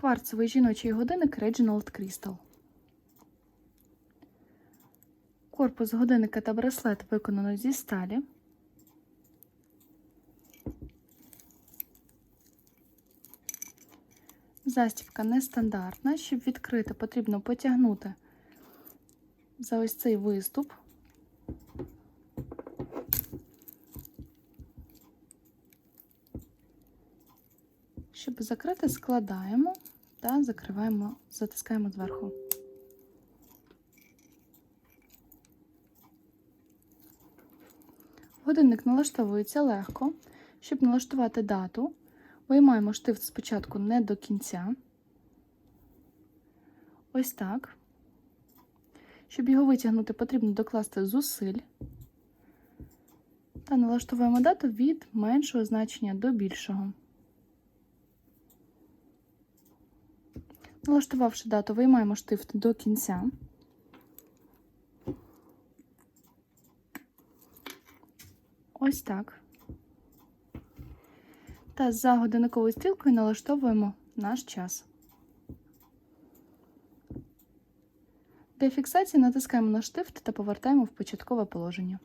Кварцевий жіночий годинник Reginald Crystal. Корпус годинника та браслет виконано зі сталі. Застібка нестандартна. Щоб відкрити, потрібно потягнути за ось цей виступ. Щоб закрити, складаємо та закриваємо, затискаємо зверху. Годинник налаштовується легко. Щоб налаштувати дату, виймаємо штифт спочатку не до кінця. Ось так. Щоб його витягнути, потрібно докласти зусиль. Та налаштовуємо дату від меншого значення до більшого. Налаштувавши дату, виймаємо штифт до кінця. Ось так. Та за годинниковою стрілкою налаштовуємо наш час. Для фіксації натискаємо на штифт та повертаємо в початкове положення.